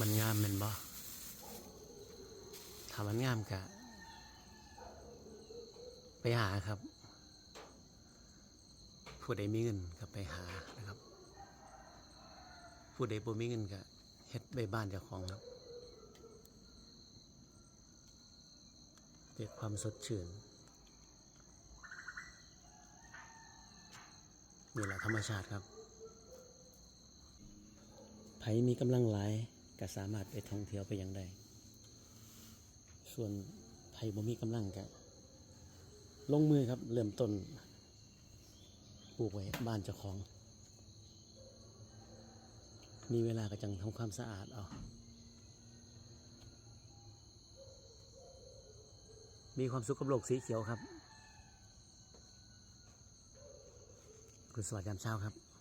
มันงามแมันบ่ถ้ามันงามกะ ไปหาครับ ผู้ใดมีเงินก็ไปหานะครับ ผู้ใดบ่มีเงินก็เฮ็ดใบบ้านเจ้าของครับเกิดความสดชื่นนี่แหละธรรมชาติครับไผมีกำลังหลาย ก็สามารถไปท่องเที่ยวไปยังได้ ส่วนไผบ่มีกำลังก็ลงมือครับ เริ่มต้นปลูกไว้บ้านเจ้าของ มีเวลาก็จังทำความสะอาดเอามีความสุขกับโลกสีเขียวครับ คุณสวัสดิ์ยามเช้าครับ